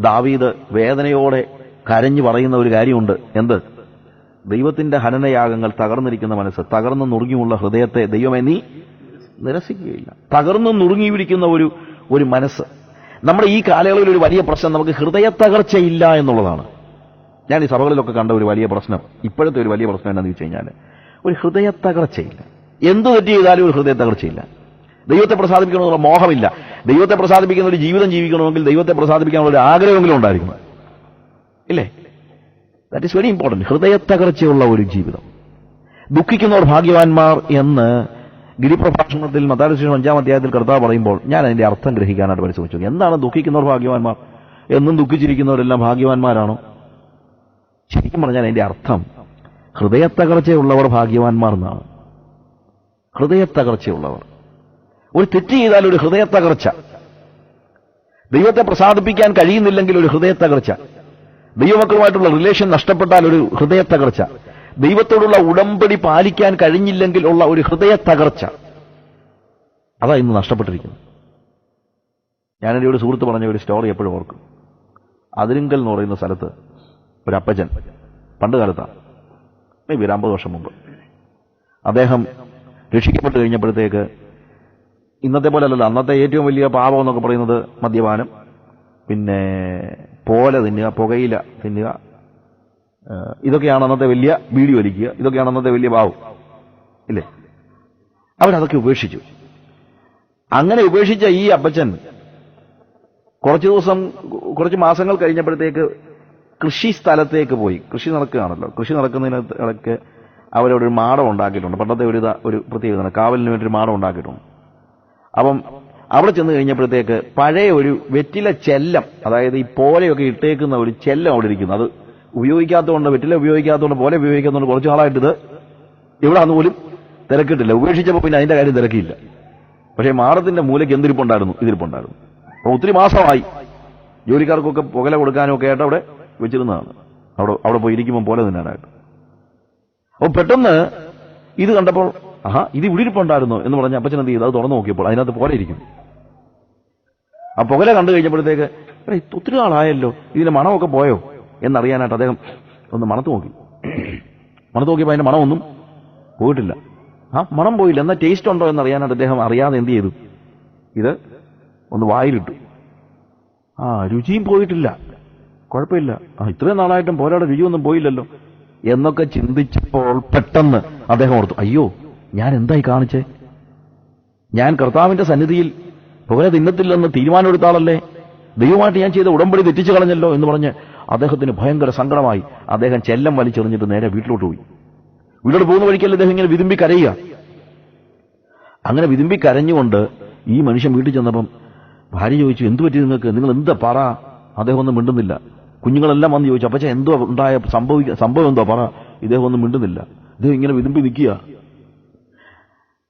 ദാവീദ് വേദനയോടെ കരഞ്ഞു പറയുന്ന ഒരു കാര്യമുണ്ട്. എന്ത്? ദൈവത്തിന്റെ ഹനനയാഗങ്ങൾ തകർന്നിരിക്കുന്ന മനസ്സ് തകർന്നു നുറുങ്ങിയുള്ള ഹൃദയത്തെ ദൈവമേ നീ നിരസിക്കുകയില്ല. തകർന്നു നുറുങ്ങിയിരിക്കുന്ന ഒരു ഒരു മനസ്സ്. നമ്മുടെ ഈ കാലയളവിൽ ഒരു വലിയ പ്രശ്നം നമുക്ക് ഹൃദയ തകർച്ചയില്ല എന്നുള്ളതാണ്. ഞാൻ ഈ സഭകളിലൊക്കെ കണ്ട ഒരു വലിയ പ്രശ്നം ഇപ്പോഴത്തെ ഒരു വലിയ പ്രശ്നം എന്താണെന്ന് വെച്ച് കഴിഞ്ഞാൽ ഒരു ഹൃദയ തകർച്ചയില്ല. എന്ത് തെറ്റ് ചെയ്താലും ഒരു ഹൃദയ തകർച്ചയില്ല. ദൈവത്തെ പ്രസാദിപ്പിക്കണമെന്നുള്ള മോഹമില്ല. ദൈവത്തെ പ്രസാദിപ്പിക്കുന്ന ഒരു ജീവിതം ജീവിക്കണമെങ്കിൽ ദൈവത്തെ പ്രസാദിപ്പിക്കാനുള്ള ഒരു ആഗ്രഹമെങ്കിലും ഉണ്ടായിരിക്കണം. ഇല്ലേ? ദാറ്റ് ഇസ് വെരി ഇമ്പോർട്ടന്റ് ഹൃദയ തകർച്ചയുള്ള ഒരു ജീവിതം. ദുഃഖിക്കുന്നവർ ഭാഗ്യവാന്മാർ എന്ന് ഗിരിപ്രഭാഷണത്തിൽ മതാരശേഷം അഞ്ചാം അധ്യായത്തിൽ കർത്താവ് പറയുമ്പോൾ ഞാൻ അതിന്റെ അർത്ഥം ഗ്രഹിക്കാനായിട്ട് പരിശ്രമിച്ചു. എന്താണ് ദുഃഖിക്കുന്നവർ ഭാഗ്യവാന്മാർ? എന്നും ദുഃഖിച്ചിരിക്കുന്നവരെല്ലാം ഭാഗ്യവാന്മാരാണോ? ശരിക്കും പറഞ്ഞാൽ അതിന്റെ അർത്ഥം ഹൃദയത്തകർച്ചയുള്ളവർ ഭാഗ്യവാന്മാർ എന്നാണ്. ഹൃദയത്തകർച്ചയുള്ളവർ. ഒരു തെറ്റ് ചെയ്താൽ ഒരു ഹൃദയ തകർച്ച ദൈവത്തെ പ്രസാദിപ്പിക്കാൻ കഴിയുന്നില്ലെങ്കിൽ ഒരു ഹൃദയ തകർച്ച ദൈവമക്കളുമായിട്ടുള്ള റിലേഷൻ നഷ്ടപ്പെട്ടാൽ ഒരു ഹൃദയ തകർച്ച ദൈവത്തോടുള്ള ഉടമ്പടി പാലിക്കാൻ കഴിഞ്ഞില്ലെങ്കിൽ ഉള്ള ഒരു ഹൃദയ തകർച്ച അതാ ഇന്ന് നഷ്ടപ്പെട്ടിരിക്കുന്നത്. ഞാനെന്റെ ഒരു സുഹൃത്ത് പറഞ്ഞ ഒരു സ്റ്റോറി എപ്പോഴും ഓർക്കും. അതിരിങ്കൽ എന്ന് പറയുന്ന സ്ഥലത്ത് ഒരു അപ്പച്ചൻ പണ്ട് കാലത്താണ് മേ ബി ഒരു അമ്പത് വർഷം മുമ്പ് അദ്ദേഹം രക്ഷിക്കപ്പെട്ട് കഴിഞ്ഞപ്പോഴത്തേക്ക് ഇന്നത്തെ പോലെ അല്ലല്ലോ അന്നത്തെ ഏറ്റവും വലിയ പാപം എന്നൊക്കെ പറയുന്നത് മദ്യപാനം. പിന്നെ പോല തിന്നുക പുകയില തിന്നുക ഇതൊക്കെയാണ് അന്നത്തെ വലിയ ബീഡി വലിക്കുക. ഇതൊക്കെയാണ് അന്നത്തെ വലിയ പാവം ഇല്ലേ? അവരതൊക്കെ ഉപേക്ഷിച്ചു. അങ്ങനെ ഉപേക്ഷിച്ച ഈ അപ്പച്ചൻ കുറച്ച് ദിവസം കുറച്ച് മാസങ്ങൾ കഴിഞ്ഞപ്പോഴത്തേക്ക് കൃഷി സ്ഥലത്തേക്ക് പോയി. കൃഷി നടക്കുകയാണല്ലോ. കൃഷി നടക്കുന്നതിനൊക്കെ അവരവിടെ ഒരു മാടം ഉണ്ടാക്കിയിട്ടുണ്ട്. പണ്ടത്തെ ഒരു ഒരു പ്രത്യേകത കാവലിന് വേണ്ടി ഒരു മാടം ഉണ്ടാക്കിയിട്ടുണ്ട്. അപ്പം അവിടെ ചെന്ന് കഴിഞ്ഞപ്പോഴത്തേക്ക് പഴയ ഒരു വെറ്റില ചെല്ലം അതായത് ഈ പോലെയൊക്കെ ഇട്ടേക്കുന്ന ഒരു ചെല്ലം അവിടെ ഇരിക്കുന്നു. അത് ഉപയോഗിക്കാത്തതുകൊണ്ട് വെറ്റില ഉപയോഗിക്കാത്തതുകൊണ്ട് പോലെ ഉപയോഗിക്കാത്തതുകൊണ്ട് കുറച്ച് നാളായിട്ട് ഇത് ഇവിടെ അന്ന് പോലും തിരക്കിട്ടില്ല. ഉപേക്ഷിച്ചപ്പോൾ പിന്നെ അതിന്റെ കാര്യം തിരക്കിയില്ല. പക്ഷേ മാടത്തിന്റെ മൂലയ്ക്ക് എന്തിരിപ്പുണ്ടായിരുന്നു? ഇതിരിപ്പുണ്ടായിരുന്നു. അപ്പോൾ ഒത്തിരി മാസമായി ജോലിക്കാർക്കൊക്കെ പുകല കൊടുക്കാനും ഒക്കെ ആയിട്ട് അവിടെ വെച്ചിരുന്നതാണ്. അവിടെ അവിടെ പോയി ഇരിക്കുമ്പോൾ പോലെ തന്നെയാണ് അപ്പോൾ പെട്ടെന്ന് ഇത് കണ്ടപ്പോൾ ആഹാ ഇത് ഇവിടെ ഇരിപ്പുണ്ടായിരുന്നു? എന്ന് പറഞ്ഞ അപ്പച്ചൻ എന്ത് ചെയ്തു? അത് തുറന്നു നോക്കിയപ്പോൾ അതിനകത്ത് പോലെ ഇരിക്കും ആ പുകല കണ്ടു കഴിഞ്ഞപ്പോഴത്തേക്ക് ഒത്തിരി നാളായല്ലോ ഇതിന്റെ മണമൊക്കെ പോയോ? എന്നറിയാനായിട്ട് അദ്ദേഹം ഒന്ന് മണത്ത് നോക്കി. മണത്ത് നോക്കിയപ്പോൾ അതിന്റെ മണമൊന്നും പോയിട്ടില്ല. ആ മണം പോയില്ല. എന്നാൽ ടേസ്റ്റ് ഉണ്ടോ എന്നറിയാനായിട്ട് അദ്ദേഹം അറിയാതെ എന്ത് ചെയ്തു? ഇത് ഒന്ന് വായിലിട്ടു. ആ രുചിയും പോയിട്ടില്ല. കുഴപ്പമില്ല. ആ ഇത്രയും നാളായിട്ടും പോരാടെ രുചിയൊന്നും പോയില്ലല്ലോ എന്നൊക്കെ ചിന്തിച്ചപ്പോൾ പെട്ടെന്ന് അദ്ദേഹം ഓർത്തു അയ്യോ ഞാൻ എന്തായി കാണിച്ചേ? ഞാൻ കർത്താവിന്റെ സന്നിധിയിൽ പുകനെ തിന്നത്തില്ലെന്ന് തീരുമാനമെടുത്താളല്ലേ ദൈവമായിട്ട് ഞാൻ ചെയ്ത ഉടമ്പടി തെറ്റിച്ചു കളഞ്ഞല്ലോ എന്ന് പറഞ്ഞ് അദ്ദേഹത്തിന് ഭയങ്കര സങ്കടമായി. അദ്ദേഹം ചെല്ലം വലിച്ചെറിഞ്ഞിട്ട് നേരെ വീട്ടിലോട്ട് പോയി. വീട്ടിലോട്ട് പോകുന്ന വഴിക്കല്ലേ അദ്ദേഹം ഇങ്ങനെ വിതുമ്പി കരയുക? അങ്ങനെ വിതുമ്പി കരഞ്ഞുകൊണ്ട് ഈ മനുഷ്യൻ വീട്ടിൽ ചെന്നപ്പം ഭാര്യ ചോദിച്ചു എന്തു പറ്റി നിങ്ങൾക്ക്? നിങ്ങൾ എന്താ പറ? അദ്ദേഹം ഒന്നും മിണ്ടുന്നില്ല. കുഞ്ഞുങ്ങളെല്ലാം വന്ന് ചോദിച്ചു അപ്പച്ച എന്തോ ഉണ്ടായ സംഭവിക്ക സംഭവം എന്തോ പറ. ഇദ്ദേഹം ഒന്നും മിണ്ടുന്നില്ല. ഇദ്ദേഹം ഇങ്ങനെ വിതുമ്പി നിൽക്കുക.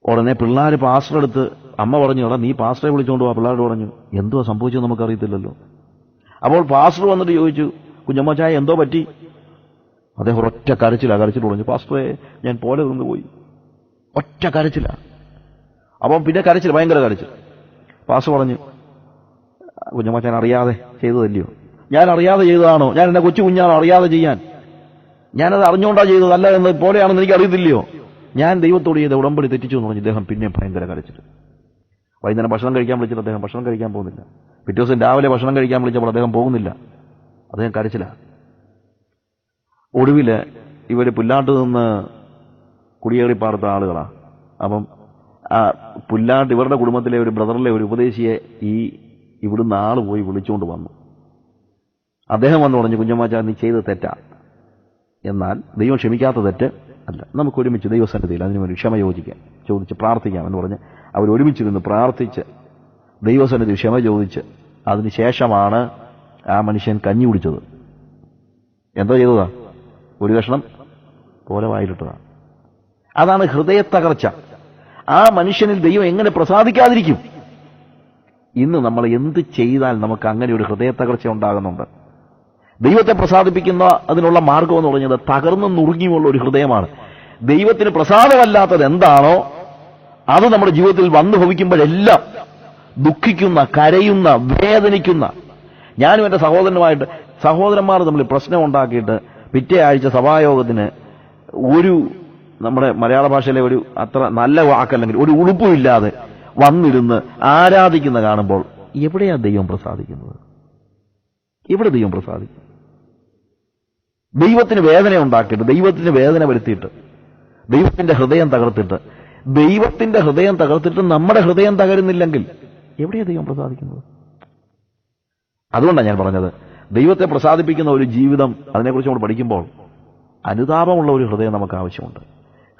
ഉടനെ പിള്ളേർ പാസ്റ്റർ എടുത്ത് അമ്മ പറഞ്ഞു എടാ നീ പാസ്റ്ററെ വിളിച്ചുകൊണ്ട് പോവാ പിള്ളേരോട് പറഞ്ഞു എന്തുവാ സംഭവിച്ചത് നമുക്കറിയത്തില്ലല്ലോ. അപ്പോൾ പാസ്റ്റർ വന്നിട്ട് ചോദിച്ചു കുഞ്ഞമ്മച്ചായ എന്തോ പറ്റി? അദ്ദേഹം ഒറ്റ കരച്ചില കരച്ചിൽ പറഞ്ഞു പാസ്റ്ററെ ഞാൻ പോലെ നിന്ന് പോയി. ഒറ്റ കരച്ചില. അപ്പം പിന്നെ കരച്ചിൽ ഭയങ്കര കരച്ചിൽ. പാസ്റ്റർ പറഞ്ഞു കുഞ്ഞമ്മച്ചാൻ അറിയാതെ ചെയ്തതല്ലയോ? ഞാൻ അറിയാതെ ചെയ്തതാണോ? ഞാൻ എന്റെ കൊച്ചു കുഞ്ഞാണോ അറിയാതെ ചെയ്യാൻ. ഞാനത് അറിഞ്ഞുകൊണ്ടാണ് ചെയ്തത്. അല്ല എന്ന് പോലെയാണെന്ന് എനിക്ക് അറിയത്തില്ലയോ ഞാൻ ദൈവത്തോട് ചെയ്ത ഉടമ്പടി തെറ്റിച്ചു എന്ന് പറഞ്ഞ് ഇദ്ദേഹം പിന്നെയും ഭയങ്കര കരച്ചിട്ട് വൈകുന്നേരം ഭക്ഷണം കഴിക്കാൻ വിളിച്ചിട്ട് അദ്ദേഹം ഭക്ഷണം കഴിക്കാൻ പോകുന്നില്ല. പിറ്റേ ദിവസം രാവിലെ ഭക്ഷണം കഴിക്കാൻ വിളിച്ചപ്പോൾ അദ്ദേഹം പോകുന്നില്ല. അദ്ദേഹം കരച്ചില്ല ഒടുവിൽ ഇവർ പുല്ലാട്ട് നിന്ന് കുടിയേറി പാർത്ത ആളുകളാ. അപ്പം ആ പുല്ലാട്ട് ഇവരുടെ കുടുംബത്തിലെ ഒരു ബ്രദറിലെ ഒരു ഉപദേശിയെ ഈ ഇവിടുന്ന് ആൾ പോയി വിളിച്ചുകൊണ്ട് വന്നു. അദ്ദേഹം വന്നു പറഞ്ഞു കുഞ്ഞമ്മാച്ച നീ ചെയ്ത തെറ്റാ. എന്നാൽ ദൈവം ക്ഷമിക്കാത്ത തെറ്റ്. അല്ല നമുക്ക് ഒരുമിച്ച് ദൈവസന്നിധിയിൽ അതിനു വേണ്ടി ക്ഷമ യോജിക്കാം ചോദിച്ച് പ്രാർത്ഥിക്കാം എന്ന് പറഞ്ഞ് അവർ ഒരുമിച്ചിരുന്ന് പ്രാർത്ഥിച്ച് ദൈവസന്നിധി ക്ഷമ ചോദിച്ച് അതിനുശേഷമാണ് ആ മനുഷ്യൻ കഞ്ഞി കുടിച്ചത്. എന്തോ ചെയ്തതാ? ഒരു കഷ്ണം പോലെ വായിലിട്ടതാണ് അതാണ് ഹൃദയ തകർച്ച. ആ മനുഷ്യനിൽ ദൈവം എങ്ങനെ പ്രസാദിക്കാതിരിക്കും? ഇന്ന് നമ്മൾ എന്ത് ചെയ്താൽ നമുക്ക് അങ്ങനെ ഒരു ഹൃദയ തകർച്ച ഉണ്ടാകുന്നുണ്ട്? ദൈവത്തെ പ്രസാദിപ്പിക്കുന്ന അതിനുള്ള മാർഗം എന്ന് പറഞ്ഞത് തകർന്ന് നുറുങ്ങിയുമുള്ള ഒരു ഹൃദയമാണ്. ദൈവത്തിന് പ്രസാദമല്ലാത്തത് എന്താണോ അത് നമ്മുടെ ജീവിതത്തിൽ വന്നു ഭവിക്കുമ്പോഴെല്ലാം ദുഃഖിക്കുന്ന കരയുന്ന വേദനിക്കുന്ന. ഞാനും എന്റെ സഹോദരനുമായിട്ട് സഹോദരന്മാർ നമ്മൾ പ്രശ്നം ഉണ്ടാക്കിയിട്ട് പിറ്റേ ആഴ്ച സഭായോഗത്തിന് ഒരു നമ്മുടെ മലയാള ഭാഷയിലെ ഒരു അത്ര നല്ല വാക്കല്ലെങ്കിൽ ഒരു ഉളുപ്പുമില്ലാതെ വന്നിരുന്ന് ആരാധിക്കുന്ന കാണുമ്പോൾ എവിടെയാണ് ദൈവം പ്രസാദിക്കുന്നത്? എവിടെ ദൈവം പ്രസാദിക്കും? ദൈവത്തിന് വേദന ഉണ്ടാക്കിയിട്ട് ദൈവത്തിന് വേദന വരുത്തിയിട്ട് ദൈവത്തിന്റെ ഹൃദയം തകർത്തിട്ട് ദൈവത്തിന്റെ ഹൃദയം തകർത്തിട്ട് നമ്മുടെ ഹൃദയം തകരുന്നില്ലെങ്കിൽ എവിടെയാണ് ദൈവം പ്രസാദിക്കുന്നത്? അതുകൊണ്ടാണ് ഞാൻ പറഞ്ഞത്. ദൈവത്തെ പ്രസാദിപ്പിക്കുന്ന ഒരു ജീവിതം അതിനെക്കുറിച്ച് നമ്മൾ പഠിക്കുമ്പോൾ അനുതാപമുള്ള ഒരു ഹൃദയം നമുക്ക് ആവശ്യമുണ്ട്.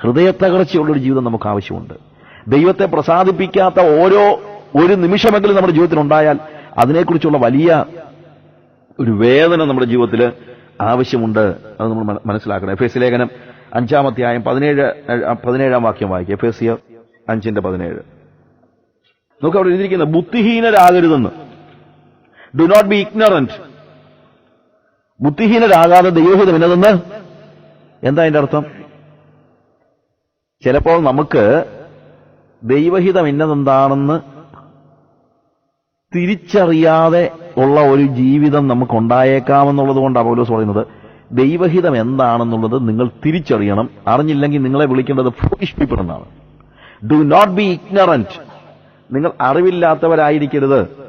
ഹൃദയത്തകർച്ചയുള്ള ഒരു ജീവിതം നമുക്ക് ആവശ്യമുണ്ട്. ദൈവത്തെ പ്രസാദിപ്പിക്കാത്ത ഓരോ ഒരു നിമിഷമെങ്കിലും നമ്മുടെ ജീവിതത്തിൽ ഉണ്ടായാൽ അതിനെക്കുറിച്ചുള്ള വലിയ ഒരു വേദന നമ്മുടെ ജീവിതത്തിൽ ആവശ്യമുണ്ട് അത് നമ്മൾ മനസ്സിലാക്കണം. എഫ് എസ് ലേഖനം അഞ്ചാമധ്യായം പതിനേഴ് ഏഹ്, പതിനേഴാം വാക്യം വായിക്കുക. എഫ് എസ് അഞ്ചിന്റെ പതിനേഴ്. നമുക്ക് അവിടെ എഴുതിയിരിക്കുന്നത് ബുദ്ധിഹീനരാകരുതെന്ന്. ഡു നോട്ട് ബി ഇഗ്നറന്റ് ബുദ്ധിഹീനരാകാതെ ദൈവഹിതം എന്നതെന്ന്? എന്താ അതിന്റെ അർത്ഥം? ചിലപ്പോൾ നമുക്ക് ദൈവഹിതം ഇന്നതെന്താണെന്ന് തിരിച്ചറിയാതെ ഉള്ള ഒരു ജീവിതം നമുക്ക് ഉണ്ടായേക്കാമെന്നുള്ളത് കൊണ്ടാണ് പൗലോസ് പറയുന്നത്. ദൈവഹിതം എന്താണെന്നുള്ളത് നിങ്ങൾ തിരിച്ചറിയണം. അറിഞ്ഞില്ലെങ്കിൽ നിങ്ങളെ വിളിക്കേണ്ടത് ഫൂളിഷ് പീപ്പിൾ എന്നാണ്. ഡു നോട്ട് ബി ഇഗ്നറന്റ് നിങ്ങൾ അറിവില്ലാത്തവരായിരിക്കരുത്.